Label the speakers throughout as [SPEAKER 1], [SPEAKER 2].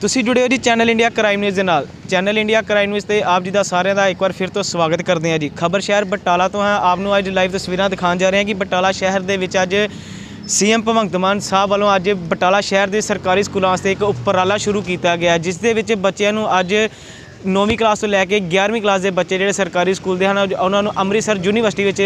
[SPEAKER 1] ਤੁਸੀਂ ਜੁੜੇ ਹੋ ਜੀ ਚੈਨਲ ਇੰਡੀਆ ਕ੍ਰਾਈਮ ਨਿਊਜ਼ ਦੇ ਨਾਲ। ਚੈਨਲ ਇੰਡੀਆ ਕ੍ਰਾਈਮ ਨਿਊਜ਼ ਤੇ ਆਪ ਜੀ ਦਾ ਸਾਰਿਆਂ ਦਾ ਇੱਕ ਵਾਰ ਫਿਰ ਤੋਂ ਸਵਾਗਤ ਕਰਦੇ ਹਾਂ ਜੀ। ਖਬਰ ਸ਼ਹਿਰ ਬਟਾਲਾ ਤੋਂ ਹਾਂ। ਆਪ ਨੂੰ ਅੱਜ ਲਾਈਵ ਤਸਵੀਰਾਂ ਦਿਖਾਉਣ ਜਾ ਰਹੇ ਹਾਂ ਕਿ ਬਟਾਲਾ ਸ਼ਹਿਰ ਦੇ ਵਿੱਚ ਅੱਜ ਸੀਐਮ ਭਗਵੰਤ ਮਾਨ ਸਾਹਿਬ ਵੱਲੋਂ ਅੱਜ ਬਟਾਲਾ ਸ਼ਹਿਰ ਦੇ ਸਰਕਾਰੀ ਸਕੂਲਾਂ ਵਾਸਤੇ ਇੱਕ ਉਪਰਾਲਾ ਸ਼ੁਰੂ ਕੀਤਾ ਗਿਆ ਜਿਸ ਦੇ ਵਿੱਚ ਬੱਚਿਆਂ ਨੂੰ ਅੱਜ 9ਵੀਂ ਕਲਾਸ ਤੋਂ ਲੈ ਕੇ 11ਵੀਂ ਕਲਾਸ ਦੇ ਬੱਚੇ ਜਿਹੜੇ ਸਰਕਾਰੀ ਸਕੂਲ ਦੇ ਹਨ, ਉਹਨਾਂ ਨੂੰ ਅੰਮ੍ਰਿਤਸਰ ਯੂਨੀਵਰਸਿਟੀ ਵਿੱਚ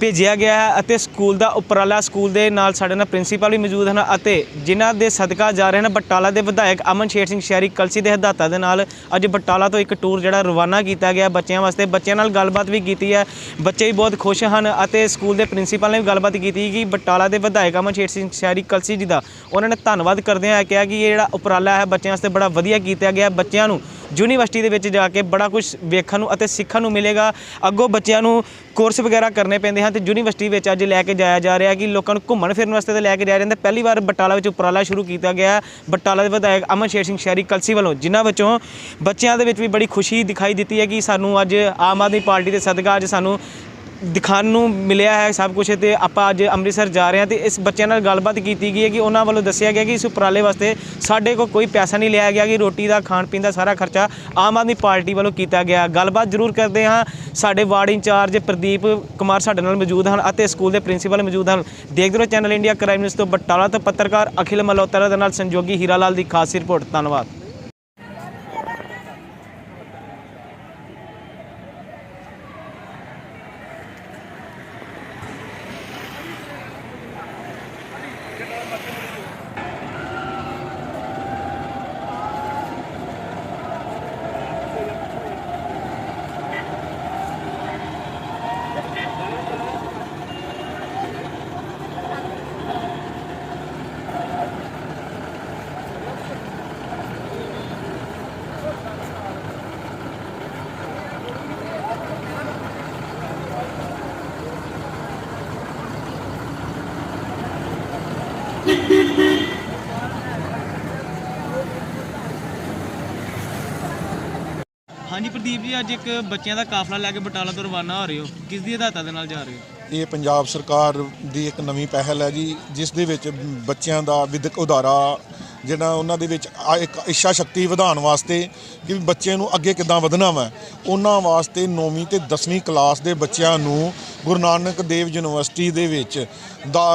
[SPEAKER 1] ਭੇਜਿਆ ਗਿਆ ਹੈ ਅਤੇ ਸਕੂਲ ਦਾ ਉਪਰਾਲਾ ਸਕੂਲ ਦੇ ਨਾਲ ਸਾਡੇ ਨਾਲ ਪ੍ਰਿੰਸੀਪਲ ਵੀ ਮੌਜੂਦ ਹਨ ਅਤੇ ਜਿਨ੍ਹਾਂ ਦੇ ਸਦਕਾ ਜਾ ਰਹੇ ਹਨ ਬਟਾਲਾ ਦੇ ਵਿਧਾਇਕ ਅਮਨ ਸ਼ੇਰ ਸਿੰਘ ਸ਼ਹਿਰੀ ਕਲਸੀ ਦੇ ਹਦਾਇਤਾਂ ਦੇ ਨਾਲ ਅੱਜ ਬਟਾਲਾ ਤੋਂ ਇੱਕ ਟੂਰ ਜਿਹੜਾ ਰਵਾਨਾ ਕੀਤਾ ਗਿਆ ਬੱਚਿਆਂ ਵਾਸਤੇ। ਬੱਚਿਆਂ ਨਾਲ ਗੱਲਬਾਤ ਵੀ ਕੀਤੀ ਹੈ। ਬੱਚੇ ਵੀ ਬਹੁਤ ਖੁਸ਼ ਹਨ ਅਤੇ ਸਕੂਲ ਦੇ ਪ੍ਰਿੰਸੀਪਲ ਨੇ ਵੀ ਗੱਲਬਾਤ ਕੀਤੀ ਕਿ ਬਟਾਲਾ ਦੇ ਵਿਧਾਇਕ ਅਮਨ ਸ਼ੇਰ ਸਿੰਘ ਸ਼ਹਿਰੀ ਕਲਸੀ ਜੀ ਦਾ ਉਹਨਾਂ ਨੇ ਧੰਨਵਾਦ ਕਰਦੇ ਹੋਏ ਕਿਹਾ ਕਿ ਇਹ ਜਿਹੜਾ ਉਪਰਾਲਾ ਹੈ ਬੱਚਿਆਂ ਵਾਸਤੇ ਬੜਾ ਵਧੀਆ ਕੀਤਾ ਗਿਆ। ਬੱਚਿਆਂ ਨੂੰ ਯੂਨੀਵਰਸਿਟੀ ਦੇ ਵਿੱਚ ਜਾ ਕੇ ਬੜਾ ਕੁਝ ਵੇਖਣ ਨੂੰ ਅਤੇ ਸਿੱਖਣ ਨੂੰ ਮਿਲੇਗਾ। ਅੱਗੋਂ ਬੱਚਿਆਂ ਨੂੰ ਕੋਰਸ ਵਗੈਰਾ ਕਰਨੇ ਪੈਂਦੇ ਹਨ ਤੇ ਯੂਨੀਵਰਸਿਟੀ ਵਿੱਚ ਅੱਜ ਲੈ ਕੇ ਜਾਇਆ ਜਾ ਰਿਹਾ ਕਿ ਲੋਕਾਂ ਨੂੰ ਘੁੰਮਣ ਫਿਰਨ ਵਾਸਤੇ ਤੇ ਲੈ ਕੇ ਜਾਇਆ ਜਾਂਦਾ ਪਹਿਲੀ ਵਾਰ ਬਟਾਲਾ ਵਿੱਚ ਉਪਰਾਲਾ ਸ਼ੁਰੂ ਕੀਤਾ ਗਿਆ। ਬਟਾਲਾ ਦੇ ਵਿਧਾਇਕ ਅਮਨ ਸ਼ੇਰ ਸਿੰਘ ਸ਼ਹਿਰੀ ਕਲਸੀ ਵੱਲੋਂ, ਜਿਨ੍ਹਾਂ ਵਿੱਚੋਂ ਬੱਚਿਆਂ ਦੇ ਵਿੱਚ ਵੀ ਬੜੀ ਖੁਸ਼ੀ ਦਿਖਾਈ ਦਿੱਤੀ ਹੈ ਕਿ ਸਾਨੂੰ ਅੱਜ ਆਮ ਆਦਮੀ ਪਾਰਟੀ ਦੇ ਸਦਕਾ ਅੱਜ ਸਾਨੂੰ ਦਿਖਾਣ ਨੂੰ ਮਿਲਿਆ ਹੈ ਸਭ ਕੁਝ ਤੇ ਆਪਾਂ ਅੱਜ ਅੰਮ੍ਰਿਤਸਰ ਜਾ ਰਹੇ ਹਾਂ ਤੇ ਇਸ ਬੱਚਿਆਂ ਨਾਲ ਗੱਲਬਾਤ ਕੀਤੀ ਗਈ ਹੈ ਕਿ ਉਹਨਾਂ ਵੱਲੋਂ ਦੱਸਿਆ ਗਿਆ ਕਿ ਇਸ ਉਪਰਾਲੇ ਵਾਸਤੇ ਸਾਡੇ ਕੋਲ ਕੋਈ ਪੈਸਾ ਨਹੀਂ ਲਿਆ ਗਿਆ ਕਿ ਰੋਟੀ ਦਾ, ਖਾਣ ਪੀਣ ਦਾ ਸਾਰਾ ਖਰਚਾ ਆਮ ਆਦਮੀ ਪਾਰਟੀ ਵੱਲੋਂ ਕੀਤਾ ਗਿਆ। ਗੱਲਬਾਤ ਜ਼ਰੂਰ ਕਰਦੇ ਹਾਂ। ਸਾਡੇ ਵਾਰਡ ਇੰਚਾਰਜ ਪ੍ਰਦੀਪ ਕੁਮਾਰ ਸਾਡੇ ਨਾਲ ਮੌਜੂਦ ਹਨ ਅਤੇ ਸਕੂਲ ਦੇ ਪ੍ਰਿੰਸੀਪਲ ਮੌਜੂਦ ਹਨ। ਦੇਖਦੇ ਰਹੋ ਚੈਨਲ ਇੰਡੀਆ ਕ੍ਰਾਈਮ ਨਿਊਜ਼ ਤੋਂ ਬਟਾਲਾ ਤੋਂ ਪੱਤਰਕਾਰ ਅਖਿਲ ਮਲਹੋਤਰਾ ਦੇ ਨਾਲ ਸੰਜੋਗੀ ਹੀਰਾ ਲਾਲ ਦੀ ਖਾਸ ਰਿਪੋਰਟ। ਧੰਨਵਾਦ। ਹਾਂਜੀ ਪ੍ਰਦੀਪ ਜੀ, ਅੱਜ ਇੱਕ ਬੱਚਿਆਂ ਦਾ ਕਾਫਲਾ ਲੈ ਕੇ ਬਟਾਲਾ ਤੋਂ ਰਵਾਨਾ ਹੋ ਰਹੇ ਹੋ। ਕਿਸ ਦੀ ਹਦਾਇਤਾਂ ਦੇ ਨਾਲ ਜਾ ਰਹੇ ਹੋ?
[SPEAKER 2] ਇਹ ਪੰਜਾਬ ਸਰਕਾਰ ਦੀ ਇੱਕ ਨਵੀਂ ਪਹਿਲ ਹੈ ਜੀ, ਜਿਸ ਦੇ ਵਿੱਚ ਬੱਚਿਆਂ ਦਾ ਵਿਦਿਅਕ ਉਦਾਰਾ, ਜਿਹੜਾ ਉਹਨਾਂ ਦੇ ਵਿੱਚ ਆ ਇੱਕ ਇੱਛਾ ਸ਼ਕਤੀ ਵਧਾਉਣ ਵਾਸਤੇ ਕਿ ਵੀ ਬੱਚੇ ਨੂੰ ਅੱਗੇ ਕਿੱਦਾਂ ਵਧਣਾ ਵਾ, ਉਹਨਾਂ ਵਾਸਤੇ 9ਵੀਂ ਤੇ 10ਵੀਂ ਕਲਾਸ ਦੇ ਬੱਚਿਆਂ ਨੂੰ ਗੁਰੂ ਨਾਨਕ ਦੇਵ ਯੂਨੀਵਰਸਿਟੀ ਦੇ ਵਿੱਚ ਦਾ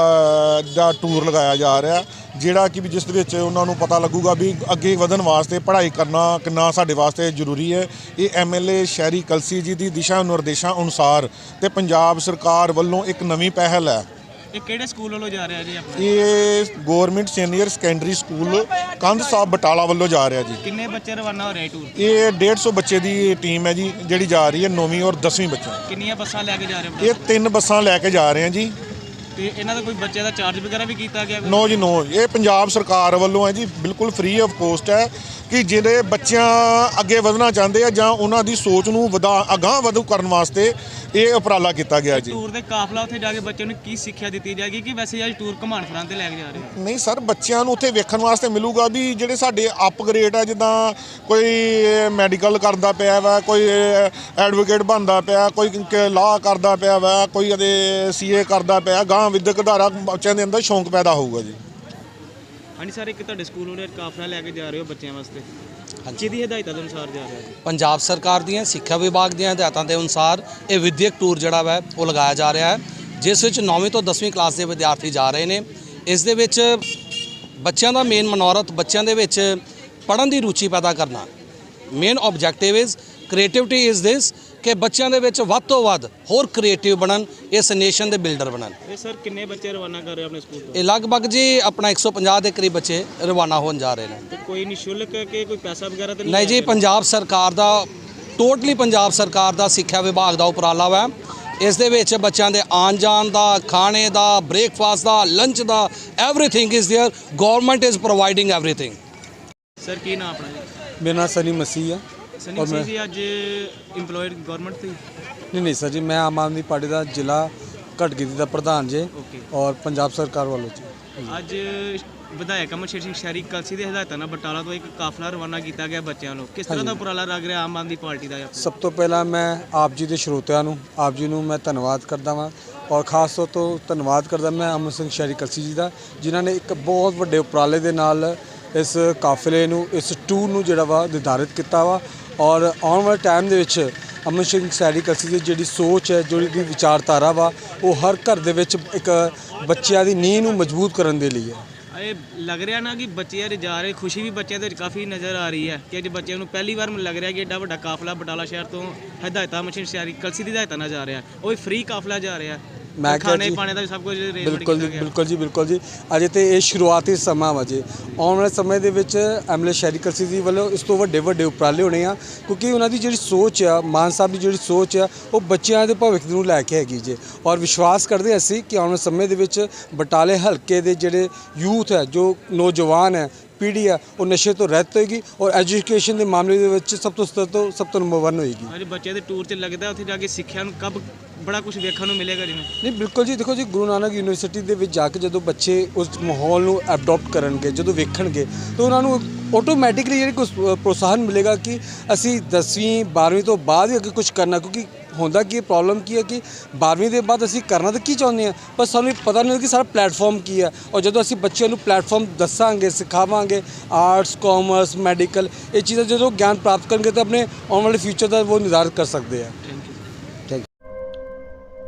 [SPEAKER 2] ਦਾ ਟੂਰ ਲਗਾਇਆ ਜਾ ਰਿਹਾ ਜਿਹੜਾ ਕਿ ਵੀ ਜਿਸ ਦੇ ਵਿੱਚ ਉਹਨਾਂ ਨੂੰ ਪਤਾ ਲੱਗੂਗਾ ਵੀ ਅੱਗੇ ਵਧਣ ਵਾਸਤੇ ਪੜ੍ਹਾਈ ਕਰਨਾ ਕਿੰਨਾ ਸਾਡੇ ਵਾਸਤੇ ਜ਼ਰੂਰੀ ਹੈ। ਇਹ ਐਮਐਲਏ ਸ਼ਹਿਰੀ ਕਲਸੀ ਜੀ ਦੀ ਦਿਸ਼ਾ ਨਿਰਦੇਸ਼ਾਂ ਅਨੁਸਾਰ ਤੇ ਪੰਜਾਬ ਸਰਕਾਰ ਵੱਲੋਂ ਇੱਕ ਨਵੀਂ ਪਹਿਲ ਹੈ।
[SPEAKER 1] ਇਹ ਕਿਹੜੇ ਸਕੂਲ ਵੱਲੋਂ ਜਾ ਰਿਹਾ ਜੀ ਆਪਣਾ?
[SPEAKER 2] ਇਹ ਗਵਰਨਮੈਂਟ ਸੀਨੀਅਰ ਸੈਕੰਡਰੀ ਸਕੂਲ ਕੰਧ ਸਾਹਿਬ ਬਟਾਲਾ ਵੱਲੋਂ ਜਾ ਰਿਹਾ ਜੀ।
[SPEAKER 1] ਕਿੰਨੇ ਬੱਚੇ ਰਵਾਨਾ ਹੋ ਰਹੇ ਟੂਰ
[SPEAKER 2] ਇਹ 150 ਬੱਚੇ ਦੀ ਟੀਮ ਹੈ ਜੀ ਜਿਹੜੀ ਜਾ ਰਹੀ ਹੈ 9ਵੀਂ ਔਰ 10ਵੀਂ ਬੱਚੇ
[SPEAKER 1] ਕਿੰਨੀਆਂ ਬੱਸਾਂ ਲੈ ਕੇ ਜਾ ਰਹੇ ਹੋ?
[SPEAKER 2] ਇਹ ਤਿੰਨ ਬੱਸਾਂ ਲੈ ਕੇ ਜਾ ਰਹੇ ਹਾਂ ਜੀ।
[SPEAKER 1] ਤੇ ਇਹਨਾਂ ਦਾ ਕੋਈ ਬੱਚੇ ਦਾ ਚਾਰਜ ਵਗੈਰਾ ਵੀ ਕੀਤਾ ਗਿਆ
[SPEAKER 2] ਨੋ ਜੀ ਨੋ। ਇਹ ਪੰਜਾਬ ਸਰਕਾਰ ਵੱਲੋਂ ਹੈ ਜੀ ਬਿਲਕੁਲ ਫ੍ਰੀ ਆਫ ਕੋਸਟ ਹੈ। ਕਿ ਜਿਹੜੇ ਬੱਚਿਆਂ ਅੱਗੇ ਵਧਣਾ ਚਾਹੁੰਦੇ ਆ ਜਾਂ ਉਹਨਾਂ ਦੀ ਸੋਚ ਨੂੰ ਵਧਾ ਅਗਾਂਹ ਵਧੂ ਕਰਨ ਵਾਸਤੇ ਇਹ ਉਪਰਾਲਾ ਕੀਤਾ ਗਿਆ ਜੀ।
[SPEAKER 1] ਟੂਰ ਦੇ ਕਾਫਲਾ ਉੱਥੇ ਜਾ ਕੇ ਬੱਚਿਆਂ ਨੂੰ ਕੀ ਸਿੱਖਿਆ ਦਿੱਤੀ ਜਾਏਗੀ ਕਿ ਵੈਸੇ ਅੱਜ ਟੂਰ ਘਮਾਣ ਫਿਰਾਂ ਤੇ ਲੈ ਕੇ ਜਾ ਰਹੇ ਹੋ
[SPEAKER 2] ਨਹੀਂ ਸਰ ਬੱਚਿਆਂ ਨੂੰ ਉੱਥੇ ਵੇਖਣ ਵਾਸਤੇ ਮਿਲੂਗਾ ਵੀ ਜਿਹੜੇ ਸਾਡੇ ਅਪਗ੍ਰੇਡ ਆ ਜਿੱਦਾਂ ਕੋਈ ਮੈਡੀਕਲ ਕਰਦਾ ਪਿਆ ਵਾ ਕੋਈ ਐਡਵੋਕੇਟ ਬਣਦਾ ਪਿਆ ਕੋਈ ਲਾਅ ਕਰਦਾ ਪਿਆ ਵਾ ਕੋਈ ਇਹਦੇ ਸੀਏ ਕਰਦਾ ਪਿਆ ਗਾਂ ਵਿਦਿਅਕ ਧਾਰਾ ਬੱਚਿਆਂ ਦੇ ਅੰਦਰ ਸ਼ੌਂਕ ਪੈਦਾ ਹੋਊਗਾ ਜੀ।
[SPEAKER 1] ਹਾਂਜੀ ਸਰ ਇੱਕ ਤੁਹਾਡੇ ਸਕੂਲ ਵੱਲੋਂ ਕਾਫਲਾ ਲੈ ਕੇ ਜਾ ਰਹੇ ਹੋ ਬੱਚਿਆਂ ਵਾਸਤੇ। ਕਿਹਦੀ ਹਦਾਇਤਾਂ ਦੇ ਅਨੁਸਾਰ ਜਾ ਰਿਹਾ ਜੀ
[SPEAKER 3] ਪੰਜਾਬ ਸਰਕਾਰ ਦੀਆਂ ਸਿੱਖਿਆ ਵਿਭਾਗ ਦੀਆਂ ਹਦਾਇਤਾਂ ਦੇ ਅਨੁਸਾਰ ਇਹ ਵਿਦਿਅਕ ਟੂਰ ਜਿਹੜਾ ਵਾ ਉਹ ਲਗਾਇਆ ਜਾ ਰਿਹਾ ਹੈ ਜਿਸ ਵਿੱਚ 9ਵੀਂ ਤੋਂ 10ਵੀਂ ਕਲਾਸ ਦੇ ਵਿਦਿਆਰਥੀ ਜਾ ਰਹੇ ਨੇ। ਇਸ ਦੇ ਵਿੱਚ ਬੱਚਿਆਂ ਦਾ ਮੇਨ ਮਨੋਰਥ ਬੱਚਿਆਂ ਦੇ ਵਿੱਚ ਪੜ੍ਹਨ ਦੀ ਰੁਚੀ ਪੈਦਾ ਕਰਨਾ। Main objective is creativity is this ਕਿ ਬੱਚਿਆਂ ਦੇ ਵਿੱਚ ਵੱਧ ਤੋਂ ਵੱਧ ਹੋਰ ਕ੍ਰੀਏਟਿਵ ਬਣਨ ਇਸ ਨੇਸ਼ਨ ਦੇ ਬਿਲਡਰ ਬਣਨ
[SPEAKER 1] ਇਹ ਸਰ ਕਿੰਨੇ ਬੱਚੇ ਰਵਾਨਾ ਕਰ ਰਹੇ ਹੋ ਆਪਣੇ ਸਕੂਲ ਤੋਂ
[SPEAKER 3] ਇਹ ਲਗਭਗ ਜੀ ਆਪਣਾ 150 ਦੇ ਕਰੀਬ ਬੱਚੇ ਰਵਾਨਾ ਹੋਣ ਜਾ ਰਹੇ ਨੇ
[SPEAKER 1] ਤੇ ਕੋਈ ਨਿਸ਼ੁਲਕ ਕਿ ਕੋਈ ਪੈਸਾ ਵਗੈਰਾ ਤਾਂ
[SPEAKER 3] ਨਹੀਂ ਜੀ ਪੰਜਾਬ ਸਰਕਾਰ ਦਾ ਟੋਟਲੀ ਪੰਜਾਬ ਸਰਕਾਰ ਦਾ ਸਿੱਖਿਆ ਵਿਭਾਗ ਦਾ ਉਪਰਾਲਾ ਵਾ ਇਸ ਦੇ ਵਿੱਚ ਬੱਚਿਆਂ ਦੇ ਆਉਣ ਜਾਣ ਦਾ ਖਾਣੇ ਦਾ ਬ੍ਰੇਕਫਾਸਟ ਦਾ lunch the everything is there government is providing everything
[SPEAKER 1] sir ਕੀ ਨਾਮ ਆਪਣਾ ਜੀ
[SPEAKER 4] ਮੇਰਾ ਨਾਮ ਸਨੀ ਮਸੀਹ ਆ
[SPEAKER 1] ਸਨੀ ਸਿੰਘ ਜੀ ਅੱਜ EMPLOYED ਗਵਰਨਮੈਂਟ ਤੇ
[SPEAKER 4] ਨਹੀਂ ਨਹੀਂ ਸਰ ਜੀ ਮੈਂ ਆਮ ਆਦਮੀ ਪਾਰਟੀ ਦਾ ਜ਼ਿਲ੍ਹਾ ਘਟਗਿਰੀ ਦਾ ਪ੍ਰਧਾਨ ਜੇ
[SPEAKER 1] ਓਕੇ।
[SPEAKER 4] ਔਰ ਪੰਜਾਬ ਸਰਕਾਰ ਵੱਲੋਂ ਜੀ।
[SPEAKER 1] ਅੱਜ ਵਿਧਾਇਕ ਅਮਰ ਸ਼ੇਰ ਸਿੰਘ ਸ਼ਹਿਰੀ ਕਲਸੀ ਦੇ ਹਦਾਇਤਾਂ ਨਾਲ ਬਟਾਲਾ ਤੋਂ ਇੱਕ ਕਾਫਲਾ ਰਵਾਨਾ ਕੀਤਾ ਗਿਆ ਬੱਚਿਆਂ ਨੂੰ ਕਿਸ ਤਰ੍ਹਾਂ ਦਾ ਉਪਰਾਲਾ ਲੱਗ ਰਿਹਾ ਆਮ ਆਦਮੀ ਪਾਰਟੀ ਦਾ?
[SPEAKER 4] ਸਭ ਤੋਂ ਪਹਿਲਾਂ ਮੈਂ ਆਪ ਜੀ ਦੇ ਸਰੋਤਿਆਂ ਨੂੰ ਆਪ ਜੀ ਨੂੰ ਮੈਂ ਧੰਨਵਾਦ ਕਰਦਾ ਵਾਂ ਔਰ ਖਾਸ ਤੌਰ ਤੋਂ ਧੰਨਵਾਦ ਕਰਦਾ ਮੈਂ ਅਮਰ ਸਿੰਘ ਸ਼ਹਿਰੀ ਕਲਸੀ ਜੀ ਦਾ ਜਿਨ੍ਹਾਂ ਨੇ ਇੱਕ ਬਹੁਤ ਵੱਡੇ ਉਪਰਾਲੇ ਦੇ ਨਾਲ ਇਸ ਕਾਫਲੇ ਨੂੰ ਇਸ ਟੂਰ ਨੂੰ ਜਿਹੜਾ ਵਾ ਨਿਰਧਾਰਿਤ ਕੀਤਾ ਵਾ ਔਰ ਆਉਣ ਵਾਲੇ ਟਾਈਮ ਦੇ ਵਿੱਚ ਅਮਨ ਸਿੰਘ ਸੈਰੀ ਕਲਸੀ ਦੀ ਜਿਹੜੀ ਸੋਚ ਹੈ, ਜਿਹੜੀ ਦੀ ਵਿਚਾਰਧਾਰਾ ਵਾ, ਉਹ ਹਰ ਘਰ ਦੇ ਵਿੱਚ ਇੱਕ ਬੱਚਿਆਂ ਦੀ ਨੀਂਹ ਨੂੰ ਮਜ਼ਬੂਤ ਕਰਨ ਦੇ ਲਈ ਹੈ।
[SPEAKER 1] ਇਹ ਲੱਗ ਰਿਹਾ ਨਾ ਕਿ ਬੱਚੇ ਅੱਜ ਜਾ ਰਹੇ ਖੁਸ਼ੀ ਵੀ ਬੱਚਿਆਂ ਦੇ ਵਿੱਚ ਕਾਫੀ ਨਜ਼ਰ ਆ ਰਹੀ ਹੈ ਕਿ ਅੱਜ ਬੱਚਿਆਂ ਨੂੰ ਪਹਿਲੀ ਵਾਰ ਮੈਨੂੰ ਲੱਗ ਰਿਹਾ ਕਿ ਐਡਾ ਵੱਡਾ ਕਾਫਲਾ ਬਟਾਲਾ ਸ਼ਹਿਰ ਤੋਂ ਹਦਾਇਤਾਂ ਮਸ਼ੀਨ ਸ਼ਹਿਰੀ ਕਲਸੀ ਦੀ ਹਦਾਇਤਾਂ ਨਾਲ ਜਾ ਰਿਹਾ। ਉਹ ਵੀ ਫ੍ਰੀ ਕਾਫਲਾ ਜਾ ਰਿਹਾ।
[SPEAKER 4] ਮੈਂ ਕਿਹਾ
[SPEAKER 1] ਖਾਣੇ
[SPEAKER 4] ਜੀ-
[SPEAKER 1] ਪਾਣੇ ਦਾ ਵੀ ਸਭ ਕੁਝ arrangement
[SPEAKER 4] ਬਿਲਕੁਲ ਜੀ
[SPEAKER 1] ਕੀਤਾ ਗਿਆ।
[SPEAKER 4] ਬਿਲਕੁਲ ਜੀ ਬਿਲਕੁਲ ਜੀ। ਅਜੇ ਤੇ ਇਹ ਸ਼ੁਰੂਆਤੀ ਸਮਾਂ ਵਾ ਜੀ। ਆਉਣ ਵਾਲੇ ਸਮੇਂ ਦੇ ਵਿੱਚ ਐਮਐਲਏ ਸ਼ਹਿਰੀ ਕਲਸੀ ਜੀ ਵੱਲੋਂ ਇਸ ਤੋਂ ਵੱਡੇ ਵੱਡੇ ਉਪਰਾਲੇ ਹੋਣੇ ਆ ਕਿਉਂਕਿ ਉਹਨਾਂ ਦੀ ਜਿਹੜੀ ਸੋਚ ਆ ਮਾਨ ਸਾਹਿਬ ਦੀ ਜਿਹੜੀ ਸੋਚ ਆ ਉਹ ਬੱਚਿਆਂ ਦੇ ਭਵਿੱਖ ਨੂੰ ਲੈ ਕੇ ਹੈਗੀ ਜੀ। ਔਰ ਵਿਸ਼ਵਾਸ ਕਰਦੇ ਅਸੀਂ ਕਿ ਆਉਣ ਵਾਲੇ ਸਮੇਂ ਦੇ ਵਿੱਚ ਬਟਾਲੇ ਹਲਕੇ ਦੇ ਜਿਹੜੇ ਯੂਥ ਹੈ ਜੋ ਨੌਜਵਾਨ ਹੈ ਪੀੜ੍ਹੀ ਆ ਉਹ ਨਸ਼ੇ ਤੋਂ ਰਹਿਤ ਹੋਏਗੀ ਔਰ ਐਜੂਕੇਸ਼ਨ ਦੇ ਮਾਮਲੇ ਦੇ ਵਿੱਚ ਸਭ ਤੋਂ ਸਤਰ ਤੋਂ ਸਭ ਤੋਂ ਨੰਬਰ 1 ਹੋਏਗੀ।
[SPEAKER 1] ਅੱਜ ਬੱਚਿਆਂ ਦੇ ਟੂਰ 'ਚ ਲੱਗਦਾ ਉੱਥੇ ਜਾ ਕੇ ਸਿੱਖਿਆ ਨੂੰ ਕਬ ਬੜਾ ਕੁਝ ਵੇਖਣ ਨੂੰ ਮਿਲੇਗਾ ਜਿਵੇਂ
[SPEAKER 4] ਨਹੀਂ, ਬਿਲਕੁਲ ਜੀ, ਦੇਖੋ ਜੀ, ਗੁਰੂ ਨਾਨਕ ਯੂਨੀਵਰਸਿਟੀ ਦੇ ਵਿੱਚ ਜਾ ਕੇ ਜਦੋਂ ਬੱਚੇ ਉਸ ਮਾਹੌਲ ਨੂੰ ਅਡਾਪਟ ਕਰਨਗੇ, ਜਦੋਂ ਵੇਖਣਗੇ, ਤਾਂ ਉਹਨਾਂ ਨੂੰ ਆਟੋਮੈਟਿਕਲੀ ਜਿਹੜੀ ਕੁਛ ਪ੍ਰੋਤਸਾਹਨ ਮਿਲੇਗਾ ਕਿ ਅਸੀਂ 10ਵੀਂ 12ਵੀਂ ਤੋਂ ਬਾਅਦ ਹੀ ਅੱਗੇ ਕੁਝ ਕਰਨਾ, ਕਿਉਂਕਿ ਹੁੰਦਾ ਕੀ ਪ੍ਰੋਬਲਮ ਕੀ ਹੈ ਕਿ 12ਵੀਂ ਦੇ ਬਾਅਦ ਅਸੀਂ ਕਰਨਾ ਤਾਂ ਕੀ ਚਾਹੁੰਦੇ ਆ ਪਰ ਸਾਨੂੰ ਪਤਾ ਨਹੀਂ ਕਿ ਸਾਡਾ ਪਲੇਟਫਾਰਮ ਕੀ ਹੈ। ਔਰ ਜਦੋਂ ਅਸੀਂ ਬੱਚਿਆਂ ਨੂੰ ਪਲੇਟਫਾਰਮ ਦੱਸਾਂਗੇ, ਸਿਖਾਵਾਂਗੇ ਆਰਟਸ ਕਾਮਰਸ ਮੈਡੀਕਲ ਇਹ ਚੀਜ਼ਾਂ ਜਦੋਂ ਗਿਆਨ ਪ੍ਰਾਪਤ ਕਰਨਗੇ ਤਾਂ ਆਪਣੇ ਆਉਣ ਵਾਲੇ ਫਿਊਚਰ ਦਾ ਉਹ ਨਿਰਧਾਰਤ ਕਰ ਸਕਦੇ ਆ।